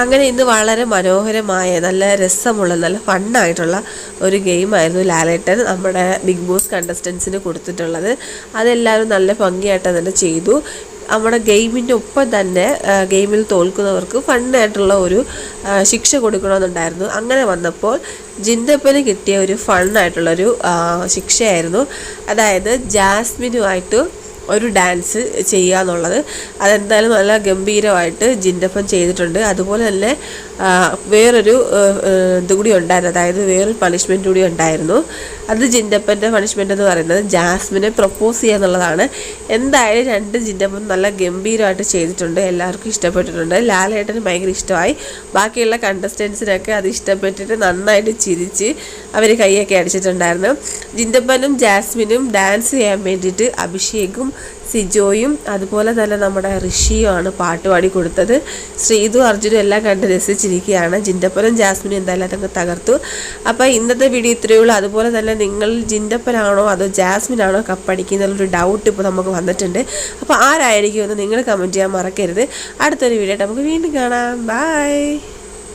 അങ്ങനെ ഇന്ന് വളരെ മനോഹരമായ നല്ല രസമുള്ള നല്ല ഫണ്ണായിട്ടുള്ള ഒരു ഗെയിമായിരുന്നു ലാലേട്ടൻ നമ്മുടെ ബിഗ് ബോസ് കണ്ടസ്റ്റൻസിന് കൊടുത്തിട്ടുള്ളത്. അതെല്ലാവരും നല്ല ഭംഗിയായിട്ട് തന്നെ ചെയ്തു. നമ്മുടെ ഗെയിമിന്റെ ഒപ്പം തന്നെ ഗെയിമിൽ തോൽക്കുന്നവർക്ക് ഫണ്ണായിട്ടുള്ള ഒരു ശിക്ഷ കൊടുക്കണമെന്നുണ്ടായിരുന്നു. അങ്ങനെ വന്നപ്പോൾ ജിന്തപ്പന് കിട്ടിയ ഒരു ഫണ്ണായിട്ടുള്ളൊരു ശിക്ഷയായിരുന്നു. അതായത് ജാസ്മിനുമായിട്ട് ഒരു ഡാൻസ് ചെയ്യുക എന്നുള്ളത്. അതെന്തായാലും നല്ല ഗംഭീരമായിട്ട് ജിൻഡപ്പൻ ചെയ്തിട്ടുണ്ട്. അതുപോലെ തന്നെ വേറൊരു ആ, ആ, ഇത് കൂടി ഉണ്ടായിരുന്നു. അതായത് വേറൊരു പണിഷ്മെന്റ് കൂടി ഉണ്ടായിരുന്നു. അത് ജിൻഡപ്പന്റെ പണിഷ്മെന്റ് എന്ന് പറയുന്നത് ജാസ്മിനെ പ്രപ്പോസ് ചെയ്യുക എന്നുള്ളതാണ്. എന്തായാലും രണ്ട് ജിൻഡപ്പൻ നല്ല ഗംഭീരമായിട്ട് ചെയ്തിട്ടുണ്ട്. എല്ലാവർക്കും ഇഷ്ടപ്പെട്ടിട്ടുണ്ട്. ലാലേട്ടന് ഭയങ്കര ഇഷ്ടമായി. ബാക്കിയുള്ള കണ്ടസ്റ്റൻസിനൊക്കെ അത് ഇഷ്ടപ്പെട്ടിട്ട് നന്നായിട്ട് ചിരിച്ച് അവർ കൈയൊക്കെ അടിച്ചിട്ടുണ്ടായിരുന്നു. ജിൻഡപ്പനും ജാസ്മിനും ഡാൻസ് ചെയ്യാൻ വേണ്ടിയിട്ട് അഭിഷേകും സിജോയും അതുപോലെ തന്നെ നമ്മുടെ ഋഷിയുമാണ് പാട്ട് പാടി കൊടുത്തത്. ശ്രീതു അർജുനും എല്ലാം കണ്ട് രസിച്ചിരിക്കുകയാണ്. ജിൻഡപ്പനും ജാസ്മിനും എന്തായാലും അതൊക്കെ തകർത്തു. അപ്പോൾ ഇന്നത്തെ വീഡിയോ ഇത്രയേ ഉള്ളൂ. അതുപോലെ തന്നെ നിങ്ങൾ ജിൻഡപ്പനാണോ അതോ ജാസ്മിനാണോ കപ്പടിക്കുന്നുള്ളൊരു ഡൗട്ട് ഇപ്പോൾ നമുക്ക് വന്നിട്ടുണ്ട്. അപ്പോൾ ആരായിരിക്കും എന്ന് നിങ്ങൾ കമന്റ് ചെയ്യാൻ മറക്കരുത്. അടുത്തൊരു വീഡിയോ നമുക്ക് വീണ്ടും കാണാം. ബൈ